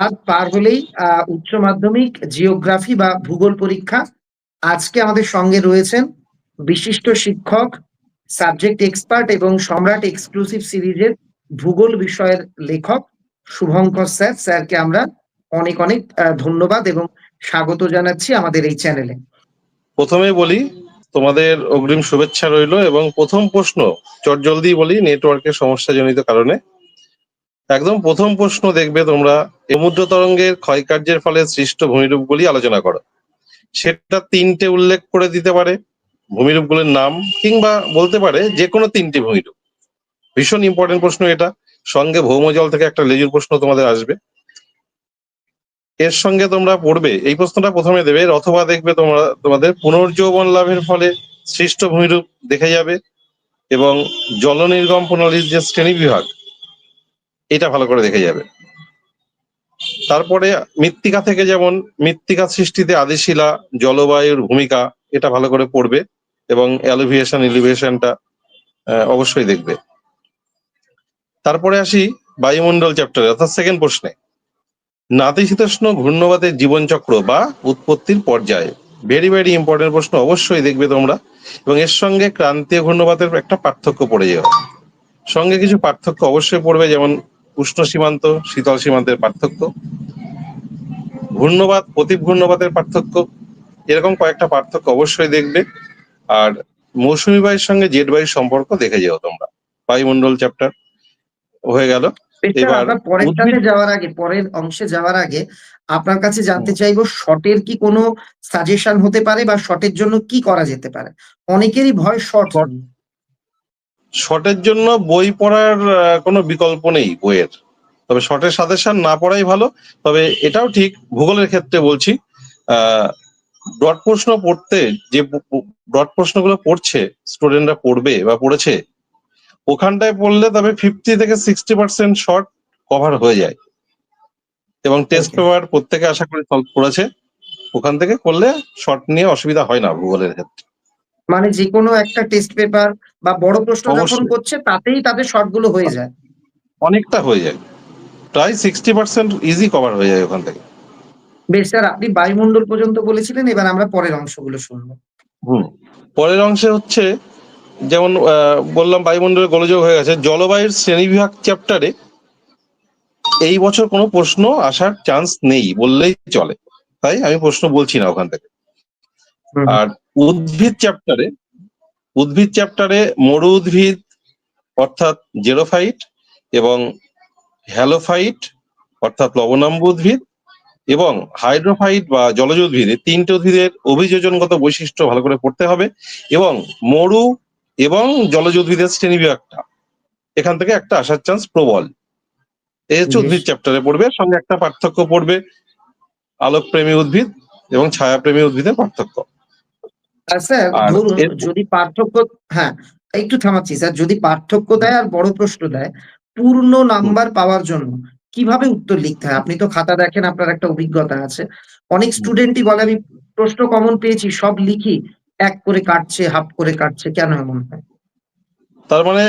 আজ পার হলেই উচ্চ মাধ্যমিক, জিওগ্রাফি বা ভূগোল পরীক্ষা। আজকে আমাদের সঙ্গে রয়েছেন বিশিষ্ট শিক্ষক, সাবজেক্ট এক্সপার্ট এবং সম্রাট এক্সক্লুসিভ সিরিজের ভূগোল বিষয়ের লেখক শুভঙ্কর স্যার। স্যারকে আমরা অনেক অনেক ধন্যবাদ এবং স্বাগত জানাচ্ছি আমাদের এই চ্যানেলে। প্রথমে বলি, তোমাদের অগ্রিম শুভেচ্ছা রইল এবং প্রথম প্রশ্ন চট জলদি বলি, নেটওয়ার্কের সমস্যাজনিত কারণে। একদম প্রথম প্রশ্ন দেখবে তোমরা, সমুদ্র তরঙ্গের ক্ষয়কার্যের ফলে সৃষ্ট ভূমিরূপগুলি আলোচনা করো। সেটা তিনটে উল্লেখ করে দিতে পারে, ভূমিরূপগুলির নাম কিংবা বলতে পারে যে কোনো তিনটি ভূমিরূপ। ভীষণ ইম্পর্টেন্ট প্রশ্ন এটা। সঙ্গে ভৌমজল থেকে একটা লেজুর প্রশ্ন তোমাদের আসবে। এর সঙ্গে তোমরা পড়বে, এই প্রশ্নটা প্রথমে দেবে, অথবা দেখবে তোমরা, তোমাদের পুনর্যৌবন লাভের ফলে সৃষ্ট ভূমিরূপ দেখে যাবে এবং জলনির্গম প্রণালীর যে শ্রেণি বিভাগ। এটা ভালো করে দেখে যাবে। তারপরে মৃত্তিকা থেকে যেমন মৃত্তিকা সৃষ্টিতে আদিশিলা জলবায়ুর ভূমিকা এটা ভালো করে পড়বে এবং অ্যালিভিয়েশন, ইলিভিয়েশনটা অবশ্যই দেখবে। তারপরে আসি বায়ুমণ্ডল চ্যাপ্টারে, অর্থাৎ সেকেন্ড প্রশ্নে। নাতিশীতোষ্ণ ঘূর্ণবাদের জীবনচক্র বা উৎপত্তির পর্যায়ে। ভেরি ভেরি ইম্পর্টেন্ট প্রশ্ন, অবশ্যই দেখবে তোমরা। এবং এর সঙ্গে ক্রান্তীয় ঘূর্ণবাদের একটা পার্থক্য পড়ে যাবে সঙ্গে কিছু পার্থক্য অবশ্যই পড়বে, যেমন উষ্ণ সীমান্ত শীতল সীমান্তের পার্থক্য। ঘূর্ণবাত প্রতি ঘূর্ণবাতের পার্থক্য। এরকম কয়েকটা পার্থক্য অবশ্যই দেখবে। আর মৌসুমী বায়ুর সঙ্গে জেট বায়ুর সম্পর্ক দেখে যেও তোমরা। বায়ুমণ্ডল চ্যাপ্টার হয়ে গেল। এবার পরেরটাতে যাওয়ার আগে পরের অংশে যাওয়ার আগে আপনার কাছে জানতে চাইব শর্টের কি কোনো সাজেশন হতে পারে বা শর্টের জন্য কি করা যেতে পারে? অনেকেরই ভয় শর্ট শর্টের জন্য বই পড়ার কোনো বিকল্প নেই বইয়ের। তবে শর্টের সাজেশন না পড়াই ভালো তবে এটাও ঠিক ভূগোলের ক্ষেত্রে বলছি ডট প্রশ্ন পড়তে যে ডট প্রশ্নগুলো পড়ছে স্টুডেন্টরা পড়বে বা পড়েছে ওখানটায় পড়লে তবে ফিফটি থেকে সিক্সটি পার্সেন্ট শর্ট কভার হয়ে যায়। এবং টেস্ট পেপার প্রত্যেকে আশা করি সলভ করেছে ওখান থেকে করলে শর্ট নিয়ে অসুবিধা হয় না ভূগোলের ক্ষেত্রে। মানে যে কোনো একটা টেস্ট পেপার বা বড় প্রশ্ন যখন করছে তাতেই তাদের শর্টগুলো হয়ে যায়। অনেকটা হয়ে যায়। প্রায় সিক্সটি পার্সেন্ট ইজি কভার হয়ে যায় ওখান থেকে। বেশ স্যার আপনি বায়ুমণ্ডল পর্যন্ত বলেছিলেন এবার আমরা পরের অংশগুলো শুনব। হুম পরের অংশে হচ্ছে যেমন বললাম বায়ুমণ্ডলের গোলযোগ হয়ে গেছে জলবায়ুর শ্রেণীবিভাগ চ্যাপ্টারে এই বছর কোনো প্রশ্ন আসার চান্স নেই বললেই চলে। তাই আমি প্রশ্ন বলছি না ওখান থেকে। আর উদ্ভিদ চ্যাপ্টারে উদ্ভিদ চ্যাপ্টারে মরু উদ্ভিদ অর্থাৎ জেরোফাইট এবং হ্যালোফাইট অর্থাৎ লবণাম্ব উদ্ভিদ এবং হাইড্রোফাইট বা জলজ উদ্ভিদ এই তিনটে উদ্ভিদের অভিযোজনগত বৈশিষ্ট্য ভালো করে পড়তে হবে এবং মরু এবং জলজ উদ্ভিদের শ্রেণি বিভাগটা এখান থেকে একটা আসার চান্স প্রবল। এই হচ্ছে উদ্ভিদ চ্যাপ্টারে পড়বে সঙ্গে একটা পার্থক্য পড়বে আলোকপ্রেমী উদ্ভিদ এবং ছায়াপ্রেমী উদ্ভিদের পার্থক্য। স্যার ধরুন যদি পার্থক্য হ্যাঁ একটু থামাচ্ছি স্যার যদি পার্থক্য দেয় আর বড় প্রশ্ন দেয় পূর্ণ নাম্বার পাওয়ার জন্য কীভাবে উত্তর লিখতে হয়? আপনি তো খাতা দেখেন আপনার একটা অভিজ্ঞতা আছে। অনেক স্টুডেন্টই বলে আমি প্রশ্ন কমন পেয়েছি সব লিখি এক করে কাটছে হাফ করে কাটছে কেন এমন হয়? তার মানে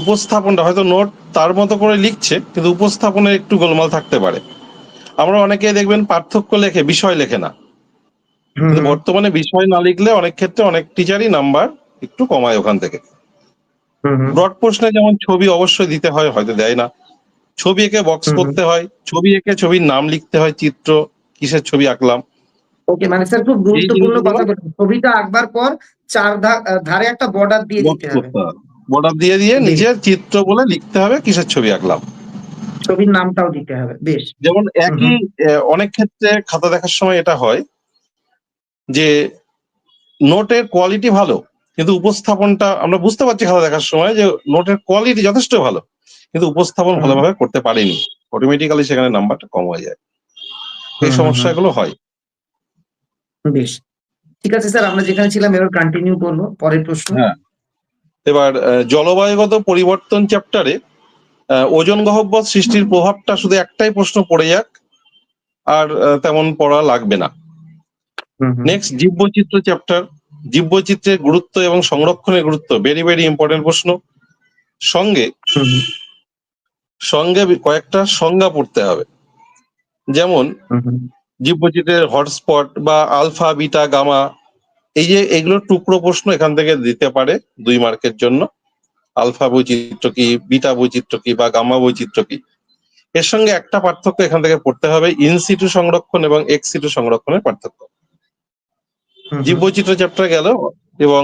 উপস্থাপনটা হয়তো নোট তার মতো করে লিখছে কিন্তু উপস্থাপনে একটু গোলমাল থাকতে পারে। আমরা অনেকে দেখবেন পার্থক্য লেখে বিষয় লেখে না। কিন্তু বর্তমানে বিষয় না লিখলে অনেক ক্ষেত্রে অনেক টিচারই নাম্বার একটু কমায় ওখান থেকে। ব্রড প্রশ্নে যেমন ছবি অবশ্যই দিতে হয় হয়তো দেয় না। ছবি এঁকে বক্স। করতে হয় ছবি এঁকে ছবির নাম লিখতে হয় চিত্র কিসের ছবি আঁকলাম। ওকে মানে স্যার খুব গুরুত্বপূর্ণ কথা বলছেন। ছবিটা আঁকবার পর চার ধারে একটা বর্ডার দিয়ে দিতে হবে। বর্ডার দিয়ে দিয়ে নিজের চিত্র বলে লিখতে হবে কিসের ছবি আঁকলাম। ছবির নামটাও দিতে হবে বেশ। যেমন একই অনেক ক্ষেত্রে খাতা দেখার সময় এটা হয় যে নোটের কোয়ালিটি ভালো কিন্তু উপস্থাপনটা আমরা বুঝতে পারছি খাতা দেখার সময় যে নোটের কোয়ালিটি যথেষ্ট ভালো কিন্তু উপস্থাপন ভালোভাবে করতে পারেনি। অটোমেটিক্যালি সেখানে নাম্বারটা কম হয়ে যায়। এই সমস্যাগুলো হয়। বেশ। ঠিক আছে স্যার আমরা যেখানে ছিলাম এবার কন্টিনিউ করব পরের প্রশ্ন। হ্যাঁ। এবার জলবায়ুগত পরিবর্তন চ্যাপ্টারে ওজন গহব্বর সৃষ্টির প্রভাবটা শুধু একটাই প্রশ্ন পড়ে যাক আর তেমন পড়া লাগবে না। নেক্সট জীববৈচিত্র চ্যাপ্টার জীববৈচিত্র্যের গুরুত্ব এবং সংরক্ষণের গুরুত্ব। ভেরি ভেরি ইম্পর্টেন্ট প্রশ্ন। সঙ্গে সঙ্গে কয়েকটা সংজ্ঞা পড়তে হবে। যেমন জীববৈচিত্র্যের হটস্পট বা আলফা বিটা গামা এই যে এগুলোর টুকরো প্রশ্ন এখান থেকে দিতে পারে দুই মার্কের জন্য। আলফা বৈচিত্র্য কি বিটা বৈচিত্র্য কি বা গামা বৈচিত্র্য কি? এর সঙ্গে একটা পার্থক্য এখান থেকে পড়তে হবে ইনসিটু সংরক্ষণ এবং এক্সিটু সংরক্ষণের পার্থক্য। জীববৈচিত্র্য চ্যাপ্টার গেল এবং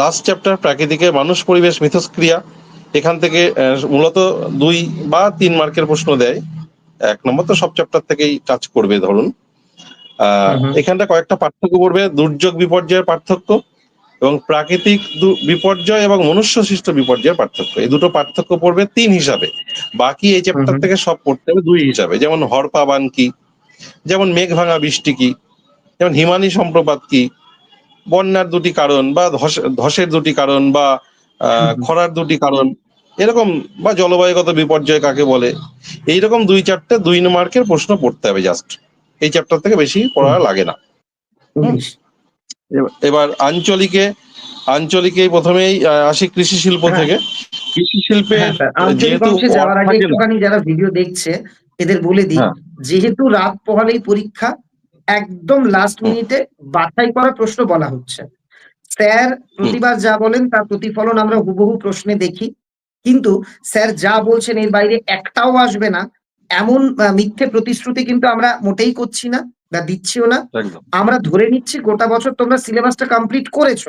লাস্ট চ্যাপ্টার প্রাকৃতিকের মানুষ পরিবেশ মিথস্ক্রিয়া। এখান থেকে মূলত দুই বা তিন মার্কের প্রশ্ন দেয়। এক নম্বর তো সব চ্যাপ্টার থেকেই টাচ করবে ধরুন। এখানটা কয়েকটা পার্থক্য পড়বে দুর্যোগ বিপর্যয়ের পার্থক্য এবং প্রাকৃতিক বিপর্যয় এবং মনুষ্য সৃষ্ট বিপর্যয়ের পার্থক্য। এই দুটো পার্থক্য পড়বে তিন হিসাবে। বাকি এই চ্যাপ্টার। থেকে সব পড়তে হবে দুই হিসাবে। যেমন হরপাবান কি? যেমন মেঘ ভাঙা বৃষ্টি কি? যেমন হিমানি সম্প্রপাত কি? বন্যার দুটি কারণ বা ধস- ধসের দুটি কারণ বা খরার দুটি কারণ এরকম বা জলবায়ুগত বিপর্যয় কাকে বলে? এইরকম দুই চারটে দুই মার্কের প্রশ্ন পড়তে হবে জাস্ট এই চ্যাপ্টার থেকে বেশি পড়া লাগে না। এবার- আঞ্চলিকে আঞ্চলিকে প্রথমেই আসি কৃষি শিল্প হ্যাঁ। থেকে। কৃষি শিল্পে হ্যাঁ ওয়ার্ড যাওয়ার আগে একটুখানি যারা ভিডিও দেখছে এদের বলে দিই হ্যাঁ। যেহেতু রাত পোহালেই পরীক্ষা একদম লাস্ট মিনিটে বাছাই করা প্রশ্ন বলা হচ্ছে। স্যার প্রতিবার যা বলেন তার প্রতিফলন আমরা হুবহু প্রশ্নে দেখি। কিন্তু স্যার যা বলছেন এর বাইরে একটাও আসবে না। এমন মিথ্যে প্রতিশ্রুতি কিন্তু আমরা মোটেই করছি না বা দিচ্ছিও না। আমরা ধরে নিচ্ছি গোটা বছর তোমরা সিলেবাসটা কমপ্লিট করেছ।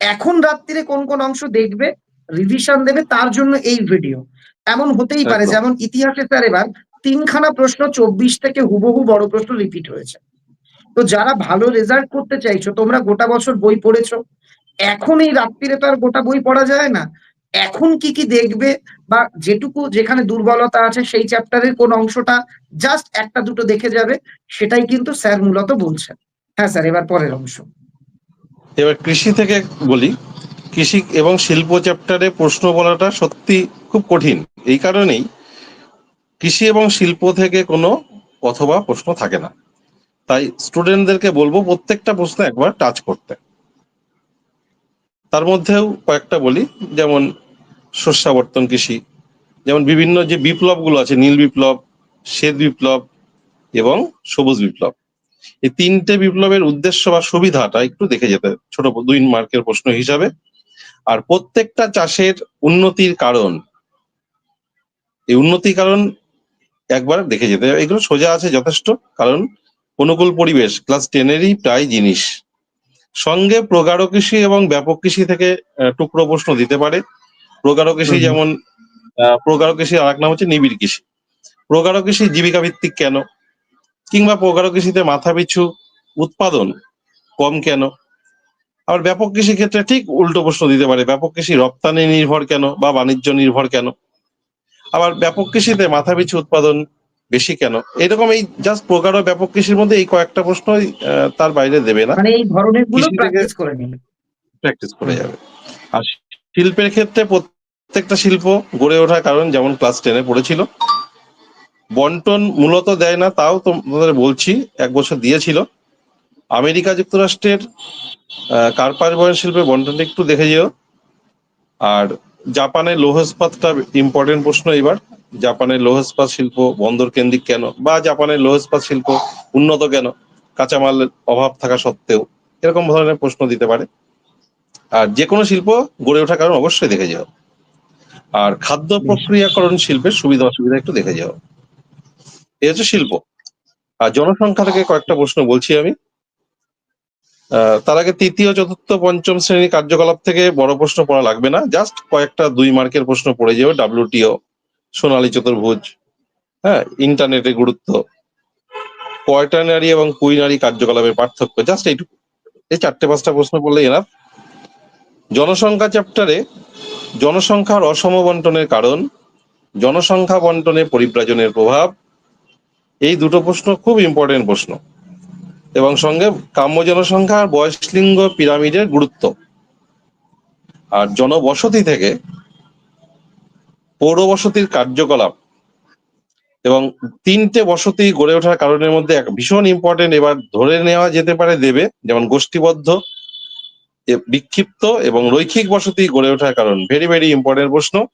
এখন রাত্রিরে কোন কোন অংশ দেখবে রিভিশন দেবে তার জন্য এই ভিডিও এমন হতেই পারে যেমন ইতিহাসে স্যার এবার তিনখানা প্রশ্ন চব্বিশ থেকে হুবহু বড় প্রশ্ন রিপিট হয়েছে। তো যারা ভালো রেজাল্ট করতে চাইছো, তোমরা গোটা বছর বই পড়েছো। এখন এই রাত্রিরে তো আর গোটা বই পড়া যায় না। এখন কি কি দেখবে বা যেটুকু যেখানে দুর্বলতা আছে, সেই চ্যাপ্টারের কোন অংশটা জাস্ট একটা দুটো দেখে যাবে, সেটাই কিন্তু স্যার মূলত বলছেন। হ্যাঁ স্যার, এবার পরের অংশ। এবার কৃষি থেকে বলি। কৃষি এবং শিল্প চ্যাপ্টারে প্রশ্ন বলাটা সত্যি খুব কঠিন। এই কারণেই কৃষি এবং শিল্প থেকে কোনো অথবা প্রশ্ন থাকে না। তাই স্টুডেন্টদেরকে বলব প্রত্যেকটা প্রশ্ন একবার টাচ করতে। তার মধ্যেও কয়েকটা বলি, যেমন শস্যাবর্তন কৃষি, যেমন বিভিন্ন যে বিপ্লবগুলো আছে, নীল বিপ্লব, শ্বেত বিপ্লব এবং সবুজ বিপ্লব। এই তিনটে বিপ্লবের উদ্দেশ্য বা সুবিধাটা একটু দেখে যেতে, ছোট দুই মার্কের প্রশ্ন হিসাবে। আর প্রত্যেকটা চাষের উন্নতির কারণ, এই উন্নতির কারণ একবার দেখে যেতে। এগুলো সোজা আছে যথেষ্ট, কারণ অনুকূল পরিবেশ ক্লাস টেনেরই প্রায় জিনিস। সঙ্গে প্রগাঢ় কৃষি এবং ব্যাপক কৃষি থেকে টুকরো প্রশ্ন দিতে পারে। প্রগাঢ় কৃষি। যেমন প্রগাঢ় কৃষি আর এক নাম হচ্ছে নিবিড় কৃষি। প্রগাঢ় কৃষি জীবিকা ভিত্তিক কেন? কিংবা প্রগাঢ় কৃষিতে মাথা পিছু উৎপাদন কম কেন? আবার ব্যাপক কৃষি ক্ষেত্রে ঠিক উল্টো প্রশ্ন দিতে পারে ব্যাপক কৃষি রপ্তানি নির্ভর কেন বা বাণিজ্য নির্ভর কেন? আবার ব্যাপক কৃষিতে মাথা পিছু উৎপাদন বেশি কেন? এরকম এই জাস্ট প্রগাঢ় ব্যাপক কৃষির মধ্যে এই কয়েকটা প্রশ্ন তার বাইরে দেবে না। মানে এই ধরনেরগুলো প্র্যাকটিস করে নিবে প্র্যাকটিস করে যাবে। আর শিল্পের ক্ষেত্রে প্রত্যেকটা শিল্প গড়ে ওঠার কারণ যেমন ক্লাস টেনে পড়েছিল। বন্টন মূলত দেয় না তাও তোমাদের বলছি এক বছর দিয়েছিল। আমেরিকা যুক্তরাষ্ট্রের আহ, কার্পাস বয়ন শিল্পের বন্টনটা একটু দেখে যেও। আর জাপানের লৌহ ইস্পাতটা ইম্পর্টেন্ট প্রশ্ন এবার জাপানের লৌহ ইস্পাত শিল্প বন্দর কেন্দ্রিক কেন? বা জাপানের লৌহ ইস্পাত শিল্প উন্নত কেন? কাঁচামালের অভাব থাকা সত্ত্বেও এরকম ধরনের প্রশ্ন দিতে পারে। আর যে কোনো শিল্প গড়ে ওঠার কারণ অবশ্যই দেখে যাও। আর খাদ্য প্রক্রিয়াকরণ শিল্পের সুবিধা অসুবিধা একটু দেখে যাও। এই হচ্ছে শিল্প। আর জনসংখ্যা থেকে কয়েকটা প্রশ্ন বলছি আমি। আহ, তার আগে তৃতীয় চতুর্থ পঞ্চম শ্রেণি কার্যকলাপ থেকে বড় প্রশ্ন পড়া লাগবে না। জাস্ট কয়েকটা দুই মার্কের প্রশ্ন পড়ে যাবে ডাব্লিউটিও সোনালী চতুর্ভুজ হ্যাঁ ইন্টারনেটের গুরুত্ব কোয়ার্টারনারি এবং কুইনারি কার্যকলাপের পার্থক্য জাস্ট এইটুকু। এই চারটে, পাঁচটা প্রশ্ন পড়লে এনাফ জনসংখ্যা চ্যাপ্টারে জনসংখ্যার অসম বন্টনের কারণ, জনসংখ্যা বন্টনে পরিব্রাজনের প্রভাব, এই দুটো প্রশ্ন খুব ইম্পর্টেন্ট প্রশ্ন। এবং সঙ্গে কাম্য জনসংখ্যা আর বয়সলিঙ্গ পিরামিডের গুরুত্ব। আর জনবসতি থেকে পৌরবসতির কার্যকলাপ এবং তিনটে বসতি গড়ে ওঠার কারণের মধ্যে এক ভীষণ ইম্পর্টেন্ট এবার ধরে নেওয়া যেতে পারে দেবে যেমন গোষ্ঠীবদ্ধ বিক্ষিপ্ত এবং রৈখিক বসতি গড়ে ওঠার কারণ। ভেরি ভেরি ইম্পর্টেন্ট প্রশ্ন।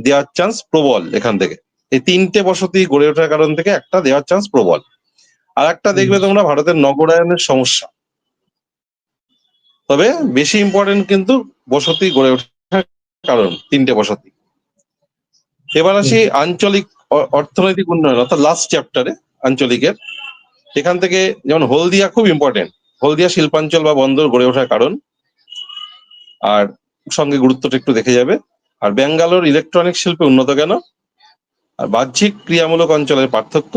দেওয়ার চান্স প্রবল এখান থেকে। এই তিনটে বসতি গড়ে ওঠার কারণ থেকে একটা দেওয়ার চান্স প্রবল। আর একটা দেখবে তোমরা ভারতের নগরায়নের সমস্যা। তবে বেশি ইম্পর্টেন্ট কিন্তু বসতি গড়ে ওঠার কারণ তিনটে বসতি। এবার আসি আঞ্চলিক অর্থনৈতিক উন্নয়ন অর্থাৎ লাস্ট চ্যাপ্টারে আঞ্চলিকের। এখান থেকে যেমন হলদিয়া খুব ইম্পর্টেন্ট হলদিয়া শিল্পাঞ্চল বা বন্দর গড়ে ওঠার কারণ। আর সঙ্গে গুরুত্বটা একটু দেখে যাবে। আর ব্যাঙ্গালোর ইলেকট্রনিক শিল্পে উন্নত কেন? আর বাহ্যিক ক্রিয়ামূলক অঞ্চলের পার্থক্য।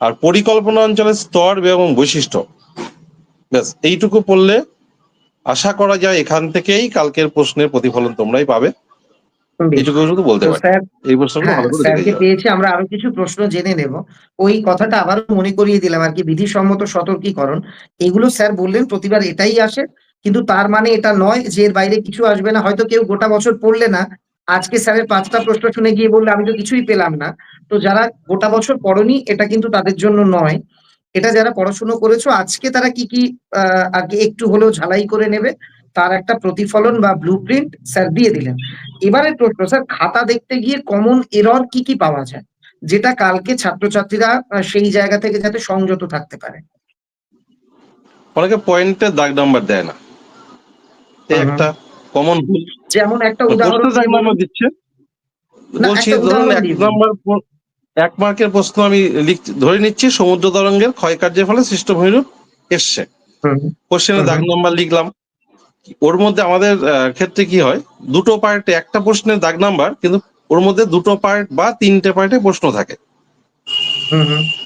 আর পরিকল্পনা অঞ্চলের স্তর এবং বৈশিষ্ট্য। ব্যাস এইটুকু পড়লে আশা করা যায় এখান থেকেই কালকের প্রশ্নের প্রতিফলন তোমরাই পাবে। বেশ। শুধু বলতে পারি। এই প্রশ্নগুলো হ্যাঁ ভালো করে স্যারকে পেয়েছি আমরা আরও কিছু প্রশ্ন জেনে নেব। ওই কথাটা আবারও মনে করিয়ে দিলাম আর কি বিধিসম্মত সতর্কীকরণ। এগুলো স্যার বললেন প্রতিবার এটাই আসে। কিন্তু তার মানে এটা নয় যে এর বাইরে কিছু আসবে না। হয়তো কেউ গোটা বছর পড়লে না। আজকে স্যারের পাঁচটা প্রশ্ন শুনে গিয়ে বললে আমি তো কিছুই পেলাম না। তো যারা গোটা বছর পড়নি এটা কিন্তু তাদের জন্য নয়। এটা যারা পড়াশুনো করেছ আজকে তারা কি কি আহ, আগে একটু হলেও ঝালাই করে নেবে? তার একটা প্রতিফলন বা ব্লু প্রিন্ট স্যার দিয়ে দিলেন। এবারে প্রশ্ন স্যার খাতা দেখতে গিয়ে কমন এরর কি কি পাওয়া যায়? যেটা কালকে ছাত্রছাত্রীরা সেই জায়গা থেকে যাতে সংযত থাকতে পারে। অনেকে পয়েন্টের দাগ নাম্বার দেয় না। হুম। একটা কমন ভুল। যেমন একটা উদাহরণ দাগ নাম্বার দিচ্ছে? বলছি ধরুন এক নাম্বার এক মার্কের প্রশ্ন আমি ধরে নিচ্ছি সমুদ্র তরঙ্গের ক্ষয়কার্যের ফলে সৃষ্ট ভূমিরূপ এসছে কোশ্চেনে দাগ। নাম্বার লিখলাম। ওর মধ্যে আমাদের ক্ষেত্রে কি হয় দুটো পার্টে একটা প্রশ্নের দাগ নাম্বার কিন্তু ওর মধ্যে দুটো পার্ট বা তিনটে পার্টে প্রশ্ন থাকে।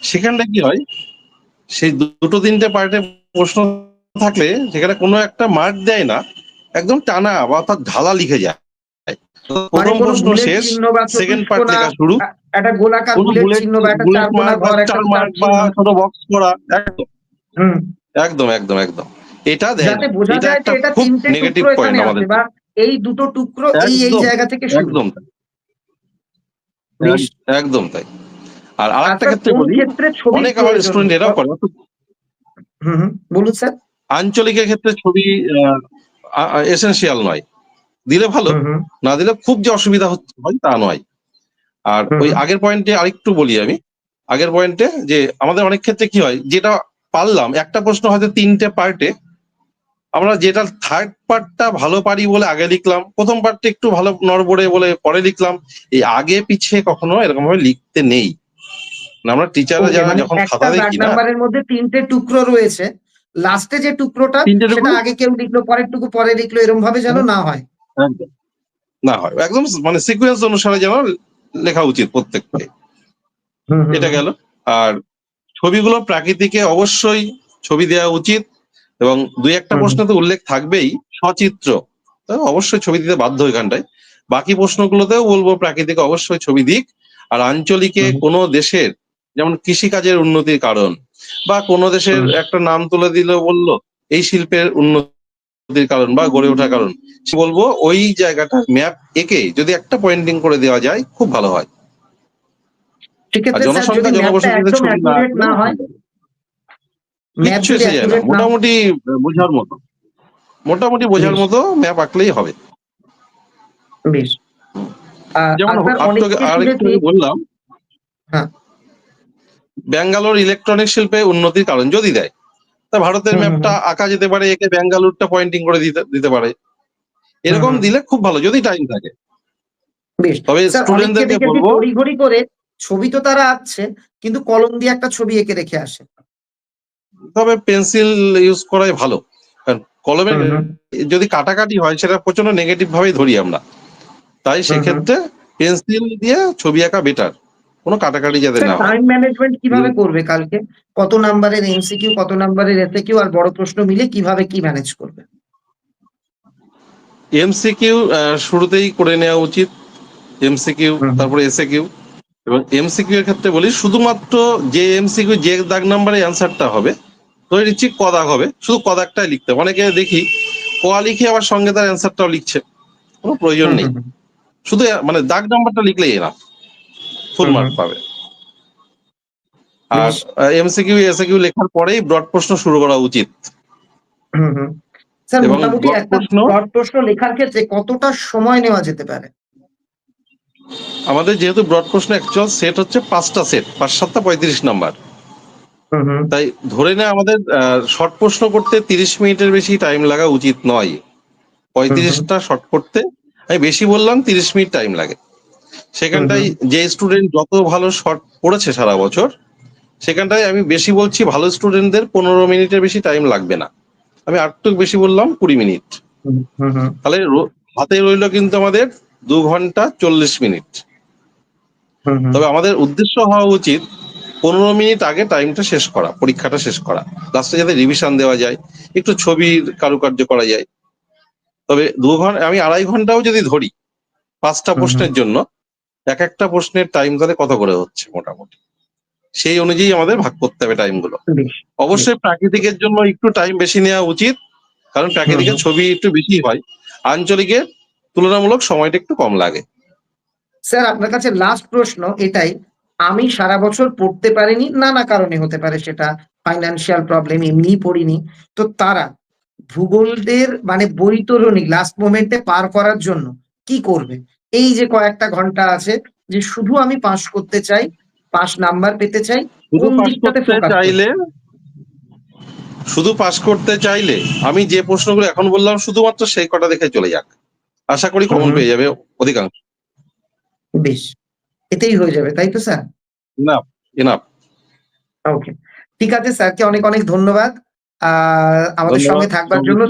সেখানটা কি হয় সেই দুটো তিনটে পার্টে প্রশ্ন থাকলে সেখানে কোনো একটা মার্ক দেয় না একদম টানা বা অর্থাৎ ঢালা লিখে যায়। মানে প্রথম প্রশ্ন শেষ সেকেন্ড পার্ট লেখা শুরু। একটা গোলাকার চিহ্ন বা একটা চারকোনা মার্ক বা ছোট বক্স করা একদম। হুম। একদম একদম একদম। এটা যাতে বোঝা যায় যে এটা তিনটে নেগেটিভ পয়েন্ট আমাদের। বা এই দুটো টুকরো এই এই জায়গা থেকে শুরু। একদম তাই, একদম তাই। আর আরেকটা আচ্ছা, ক্ষেত্রে বলি অনেক আমার স্টুডেন্ট এরাও করে। হুম বলুন স্যার। আঞ্চলিকের ক্ষেত্রে ছবি এসেনশিয়াল নয়। দিলে ভালো না দিলে খুব যে অসুবিধা হচ্ছে হয় তা নয়। আর ওই আগের পয়েন্টে আরেকটু বলি আমি। আগের পয়েন্টে যে আমাদের অনেক ক্ষেত্রে কি হয় যেটা পারলাম একটা প্রশ্ন হয়তো তিনটে পার্টে আমরা যেটা থার্ড পার্টটা ভালো পারি বলে আগে লিখলাম প্রথম পার্টটা একটু ভালো নড়বড়ে বলে পরে লিখলাম এই আগে পিছিয়ে কখনো এরকম ভাবে লিখতে নেই। না আমরা টিচাররা যারা মানে যখন খাতা দেখি না নাম্বারের মধ্যে তিনটে টুকরো রয়েছে। লাস্টে যে টুকরোটা? সেটা আগে কেউ লিখলো পরের টুকু পরে লিখলো এরকম ভাবে যেন না হয়। একদম। না হয়। একদম মানে সিকুয়েন্স অনুসারে যেন লেখা উচিত প্রত্যেককে। এটা গেল। আর ছবিগুলো প্রাকৃতিকে অবশ্যই ছবি দেওয়া উচিত। এবং দুই একটা প্রশ্ন তো উল্লেখ থাকবেই সচিত্র। অবশ্যই ছবি দিতে বাধ্য এখানটায়। বাকি প্রশ্নগুলোতেও বলব প্রাকৃতিক অবশ্যই ছবি দিক। আর আঞ্চলিকে। কোনো দেশের যেমন কৃষিকাজের উন্নতির কারণ বা কোনো দেশের একটা নাম তুলে দিল বলল এই শিল্পের উন্নতির কারণ বা গড়ে ওঠার কারণ। সে বলব ওই জায়গাটা ম্যাপ এঁকে যদি একটা পয়েন্টিং করে দেওয়া যায় খুব ভালো হয়। জনসংখ্যা জনবসতিতে ছবি না হয় ম্যাপ কিচ্ছু যদি এসে যায় না accurate না হয়, মোটামুটি বোঝার মতো। মোটামুটি বোঝার মতো ম্যাপ আঁকলেই হবে। বেশ। যেমন আরেকটু বললাম হ্যাঁ। ব্যাঙ্গালোর ইলেকট্রনিক শিল্পে উন্নতির কারণ যদি দেয় তা ভারতের ম্যাপটা আঁকা যেতে পারে একে ব্যাঙ্গালোরটা পয়েন্টিং করে দিতে দিতে পারে। এরকম দিলে খুব ভালো যদি টাইম থাকে। তবে স্টুডেন্টদেরকে বলব করে ছবি তো তারা আঁকছে কিন্তু কলম দিয়ে একটা ছবি এঁকে রেখে আসে। তবে পেন্সিল ইউজ করাই ভালো। কারণ হুম। যদি কাটাকাটি হয় সেটা প্রচণ্ড নেগেটিভ ভাবেই ধরি আমরা। তাই সেক্ষেত্রে পেন্সিল দিয়ে ছবি আঁকা বেটার কোনো কাটাকাটি যাতে না টাইম ম্যানেজমেন্ট কীভাবে করবে কালকে? কত নাম্বারের এমসিকিউ কত নাম্বারের এসএকিউ আর বড় প্রশ্ন মিলে কীভাবে কি ম্যানেজ করবে? এমসিকিউ শুরুতেই করে নেওয়া উচিত। এমসিকিউ। তারপরে এসএকিউ এবং এমসিকিউ এর ক্ষেত্রে বলি শুধুমাত্র যে এমসিকিউ যে দাগ নাম্বারে অ্যান্সারটা হবে ধরে নিচ্ছি ক দাগ হবে শুধু কদাকটাই লিখতে হবে। অনেকে দেখি ক লিখে আবার সঙ্গে তার অ্যান্সারটাও লিখছে কোনো প্রয়োজন নেই। শুধু মানে দাগ নাম্বারটা লিখলেই না ফুল মার্ক পাবে। আর। এমসিকিউ এসএকিউ লেখার পরেই ব্রড প্রশ্ন শুরু করা উচিত। স্যার মোটামুটি একটা ব্রড প্রশ্ন লেখার ক্ষেত্রে কতটা সময় নেওয়া যেতে পারে? আমাদের যেহেতু ব্রড প্রশ্ন অ্যাকচুয়াল সেট হচ্ছে পাঁচটা সেট পাঁচ সাতটা পঁয়ত্রিশ নাম্বার তাই ধরে নে আমাদের শর্ট প্রশ্ন করতে তিরিশ মিনিটের বেশি টাইম লাগা উচিত নয়। পঁয়ত্রিশটা শর্ট করতে। আমি বেশি বললাম তিরিশ মিনিট টাইম লাগে। সেখানটাই যে স্টুডেন্ট যত ভালো শর্ট পড়েছে সারা বছর সেখানটায় আমি বেশি বলছি ভালো স্টুডেন্টদের পনেরো মিনিটের বেশি টাইম লাগবে না। আমি আরেকটু বেশি বললাম কুড়ি মিনিট। তাহলে হাতে রইল কিন্তু আমাদের দু ঘণ্টা চল্লিশ মিনিট। তবে আমাদের উদ্দেশ্য হওয়া উচিত পনেরো মিনিট আগে টাইমটা শেষ করা পরীক্ষাটা শেষ করা। লাস্টে যাতে রিভিশন দেওয়া যায় একটু ছবির কারুকার্য করা যায়। তবে দু ঘণ্টা আমি আড়াই ঘন্টাও যদি ধরি পাঁচটা প্রশ্নের জন্য এক একটা প্রশ্নের টাইম তাহলে কত করে হচ্ছে মোটামুটি? সেই অনুযায়ী আমাদের ভাগ করতে হবে টাইমগুলো বেশ। অবশ্যই প্রাকৃতিকের জন্য একটু টাইম বেশি নেওয়া উচিত কারণ প্রাকৃতিকের ছবি একটু বেশি হয়। আঞ্চলিকের তুলনামূলক সময়টা একটু কম লাগে। স্যার আপনার কাছে লাস্ট প্রশ্ন এটাই আমি সারা বছর পড়তে পারিনি নানা কারণে হতে পারে সেটা ফাইন্যান্সিয়াল প্রবলেম এমনিই পড়িনি। তো তারা ভূগোলদের মানে বৈতরণী লাস্ট মোমেন্টে পার করার জন্য কি করবে? এই যে কয়েকটা ঘণ্টা আছে যে শুধু আমি পাস করতে চাই পাস নাম্বার পেতে চাই চাইলে শুধু পাস করতে চাইলে আমি যে প্রশ্নগুলো এখন বললাম শুধুমাত্র সেই কটা দেখে চলে যাক। আশা করি কমন। পেয়ে যাবে অধিকাংশ। বেশ। এতেই হয়ে যাবে তাই তো স্যার? না এনাফ ওকে ঠিক আছে স্যারকে অনেক অনেক ধন্যবাদ। আমাদের সঙ্গে থাকবার জন্য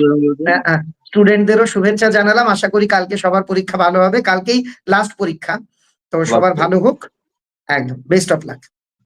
স্টুডেন্টদেরও শুভেচ্ছা জানালাম। আশা করি কালকে সবার পরীক্ষা ভালো হবে কালকেই লাস্ট পরীক্ষা। তো সবার ভালো হোক। একদম বেস্ট অফ লাক